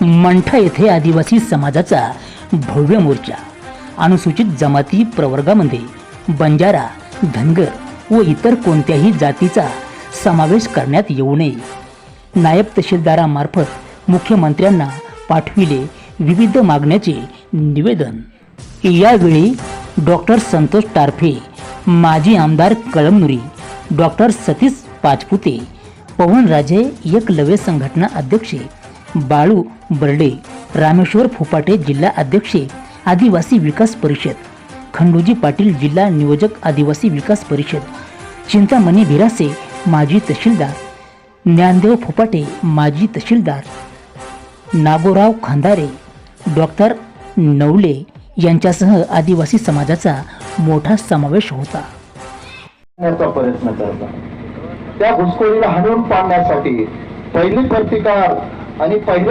मंठा येथे आदिवासी समाजाचा भव्य मोर्चा अनुसूचित जमाती प्रवर्गामध्ये बंजारा धनगर व इतर कोणत्याही जातीचा समावेश करण्यात येऊ नये. नायब तहसीलदारामार्फत मुख्यमंत्र्यांना पाठविले विविध मागण्याचे निवेदन. यावेळी डॉक्टर संतोष टारफे माजी आमदार कळमनुरी डॉक्टर सतीश पाचपुते पवनराजे एकलव्य संघटना अध्यक्ष बाळू बर्डे रामेश्वर फुपाटे जिल्हा अध्यक्ष आदिवासी विकास परिषद. खंडोजी पाटील जिल्हा नियोजक आदिवासी विकास परिषद. चिंतामणी भिरासे माजी तहसीलदार. ज्ञानदेव फुपाटे माजी तहसीलदार. नागोराव खांदारे डॉक्टर नवले यांच्यासह आदिवासी समाजाचा मोठा समावेश होता. प्रयत्न करता. त्या घुसखोरीला हाणून पाडण्यासाठी पहिली प्रतिकार आणि पहिला